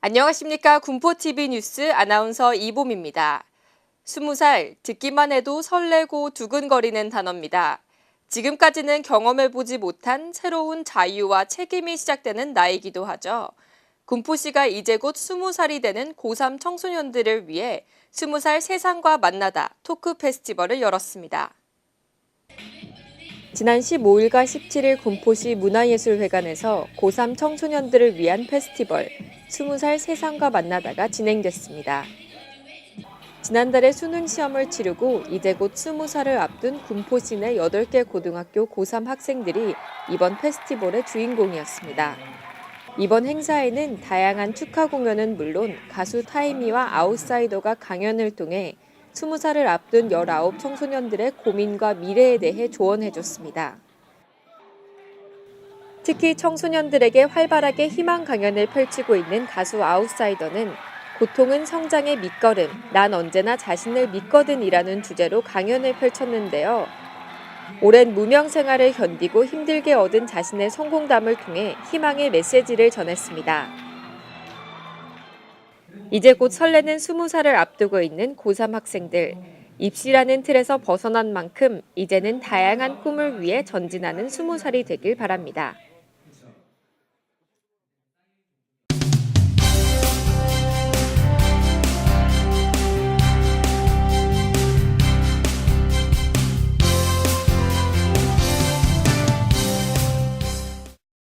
안녕하십니까. 군포TV 뉴스 아나운서 이봄입니다. 20살, 듣기만 해도 설레고 두근거리는 단어입니다. 지금까지는 경험해보지 못한 새로운 자유와 책임이 시작되는 나이기도 하죠. 군포시가 이제 곧 20살이 되는 고3 청소년들을 위해 20살 세상과 만나다 토크 페스티벌을 열었습니다. 지난 15일과 17일 군포시 문화예술회관에서 고3 청소년들을 위한 페스티벌 20살 세상과 만나다가 진행됐습니다. 지난달에 수능 시험을 치르고 이제 곧 20살을 앞둔 군포시 내 8개 고등학교 고3 학생들이 이번 페스티벌의 주인공이었습니다. 이번 행사에는 다양한 축하 공연은 물론 가수 타이미와 아웃사이더가 강연을 통해 20살을 앞둔 19 청소년들의 고민과 미래에 대해 조언해줬습니다. 특히 청소년들에게 활발하게 희망 강연을 펼치고 있는 가수 아웃사이더는 고통은 성장의 밑거름, 난 언제나 자신을 믿거든이라는 주제로 강연을 펼쳤는데요. 오랜 무명 생활을 견디고 힘들게 얻은 자신의 성공담을 통해 희망의 메시지를 전했습니다. 이제 곧 설레는 20살을 앞두고 있는 고3 학생들. 입시라는 틀에서 벗어난 만큼 이제는 다양한 꿈을 위해 전진하는 20살이 되길 바랍니다.